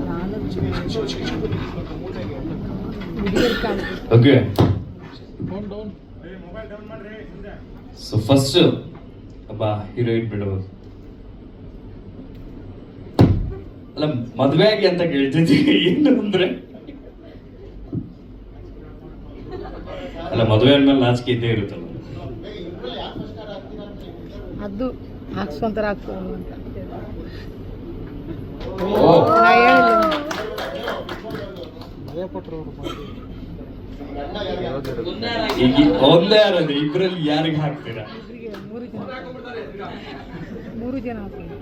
ನಾನು okay so first ಒಬ್ಬ heroine ಬಿಡಬಹುದು ಅಲ್ಲ, ಮದುವೆ ಆಗಿ ಅಂತ ಕೇಳ್ತಿದ್ವಿ ಏನು ಅಂದ್ರೆ? ಅಲ್ಲ, ಮದುವೆ ಅಂದ್ಮೇಲೆ ನಾಚಿಕೆ ಇದ್ದೇ ಇರುತ್ತಲ್ಲ. ಅದು ಹಾಕ್ಸ್ಕೊಂತಾರ ಹಾಕ್ಸ್ಕೊಂಡು ಅಂತ. ಒಂದೇ ಯಾರಂದ್ರೆ ಇಬ್ರಲ್ಲಿ ಯಾರಿಗೆ ಹಾಕ್ತೀರಾ? ಮೂರು ಜನ ಮೂರು ಜನ ಹಾಕ್ತೀನಿ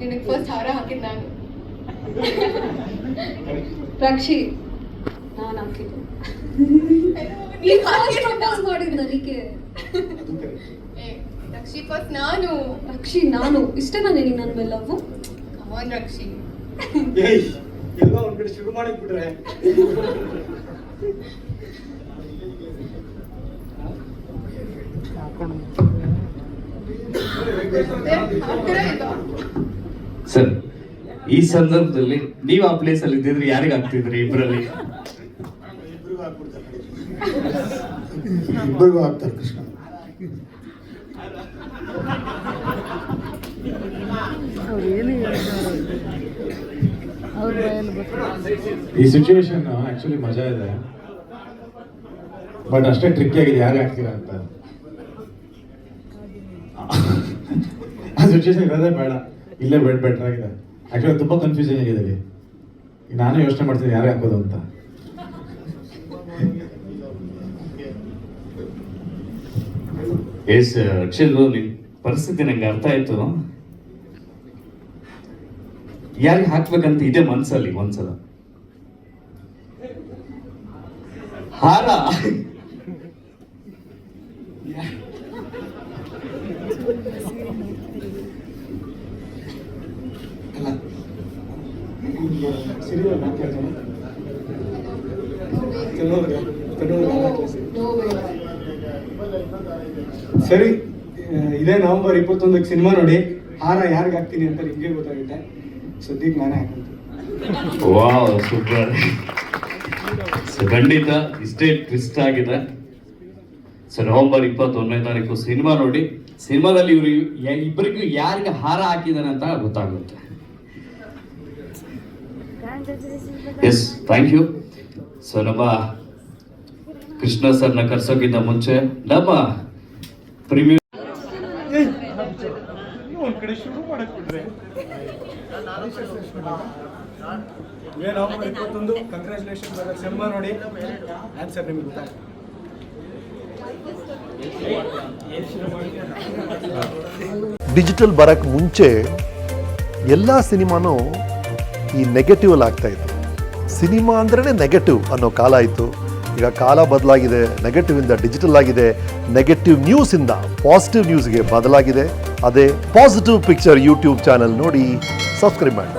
ನಿನಗೆ ಫಸ್ಟ್ ಹಾರ ಹಾಕಿದ್ ನಾನು. ರಕ್ಷಿ. ನಾನು ಹಾಕಿದ್ದು. ನೀನ್ ಪ್ರಪೋಸ್ ಮಾಡಿದ್ ನನಗೆ. ರಕ್ಷಿ ಫಸ್ಟ್ ನಾನು. ರಕ್ಷಿ ನಾನು. ಇಷ್ಟೇನಾ ನಿನಗೆ ನನ್ನ ಮೇಲೆ ಲವ್? ಕಮಾನ್ ರಕ್ಷಿ. ಎಲ್ಲ ಒಂದ್ ಕಡೆ ಶುರು ಮಾಡಿದ್ಬಿಟ್ರೆ. ಹಾಕ್ತೀರಾ ಇಲ್ವಾ? ಸರ್ ಈ ಸಂದರ್ಭದಲ್ಲಿ ನೀವು ಆ ಪ್ಲೇಸ್ ಅಲ್ಲಿ ಇದ್ದಿದ್ರೆ ಯಾರಿಗೆ ಆಗ್ತಿದ್ರಿ ಇಬ್ಬರಲ್ಲಿ ಇಬ್ಬರಿಗೂ ಆಗ್ತಾರೆ ಕೃಷ್ಣ. ಈ ಸಿಚುವೇಶನ್ ಆಕ್ಚುಲಿ ಮಜಾ ಇದೆ. ಬಟ್ ಅಷ್ಟೇ ಟ್ರಿಕ್ಕಿ ಆಗಿದೆ ಯಾರು ಆಗ್ತೀರಾ ಅಂತ. ಆ ಸಿಚುವೇಶನ್ ಇರೋದೇ ಬೇಡ. ಇಲ್ಲೇ ಬೆಡ್ ಬೆಟರ್ ಆಗಿದೆ. ಆಕ್ಚುಲಿ ತುಂಬಾ ಕನ್ಫ್ಯೂಷನ್ ಆಗಿದೆ ಅಲ್ಲಿ. ನಾನು ಯೋಚನೆ ಮಾಡ್ತೀನಿ ಯಾರೇ ಹಾಕೋದು ಅಂತ. ಎಸ್ ಅಕ್ಷಯ್ ನಿನ್ ಪರಿಸ್ಥಿತಿ ನಂಗೆ ಅರ್ಥ ಆಯ್ತು. ಯಾರಿಗೆ ಹಾಕ್ಬೇಕಂತ ಇದೆ ಮನ್ಸಲ್ಲಿ ಒಂದ್ಸಲ ಹಾರ. ಸರಿ. ಇದೇ ನವೆಂಬರ್ ಇಪ್ಪತ್ತೊಂದಕ್ಕೆ ಸಿನಿಮಾ ನೋಡಿ, ಹಾರ ಯಾರಿಗೆ ಹಾಕ್ತೀನಿ ಅಂತ ನಿಮಗೆ ಗೊತ್ತಾಗುತ್ತೆ. ಸದ್ಯಕ್ಕೆ ನಾನೇ ಹಾಕ್ತೀನಿ ವಾವ್, ಸೂಪರ್. ಖಂಡಿತ, ಇಷ್ಟೇ ಟ್ವಿಸ್ಟ್ ಆಗಿದೆ. ಸೊ ನವೆಂಬರ್ ಇಪ್ಪತ್ತೊಂದನೇ ತಾರೀಕು ಸಿನಿಮಾ ನೋಡಿ, ಸಿನಿಮಾದಲ್ಲಿ ಇವರು ಇಬ್ಬರಿಗೂ ಯಾರಿಗೆ ಹಾರ ಹಾಕಿದಾನೆ ಅಂತ ಗೊತ್ತಾಗುತ್ತೆ. ಎಸ್ ಥ್ಯಾಂಕ್ ಯು ಸೊ ನಮ್ಮ ಕೃಷ್ಣ ಸರ್ನ ಕರ್ಸೋಕ್ಕಿಂತ ಮುಂಚೆ ನಮ್ಮ ಪ್ರೀಮಿಯರ್ ನೋಡಿ. ಆನ್ಸರ್ ನಿಮಗೆ ಗೊತ್ತಾಗುತ್ತೆ ಡಿಜಿಟಲ್ ಬರಕ್ ಮುಂಚೆ ಎಲ್ಲ ಸಿನಿಮಾನೂ ಈ ನೆಗೆಟಿವ್ ಅಲ್ಲಿ ಆಗ್ತಾ ಇತ್ತು. ಸಿನಿಮಾ ಅಂದ್ರೇ ನೆಗೆಟಿವ್ ಅನ್ನೋ ಕಾಲ ಆಯಿತು ಈಗ ಕಾಲ ಬದಲಾಗಿದೆ ನೆಗೆಟಿವ್ ಇಂದ ಡಿಜಿಟಲ್ ಆಗಿದೆ ನೆಗೆಟಿವ್ ನ್ಯೂಸಿಂದ ಪಾಸಿಟಿವ್ ನ್ಯೂಸ್ಗೆ ಬದಲಾಗಿದೆ. ಅದೇ ಪಾಸಿಟಿವ್ ಪಿಕ್ಚರ್ ಯೂಟ್ಯೂಬ್ ಚಾನಲ್ ನೋಡಿ ಸಬ್ಸ್ಕ್ರೈಬ್ ಮಾಡಿ.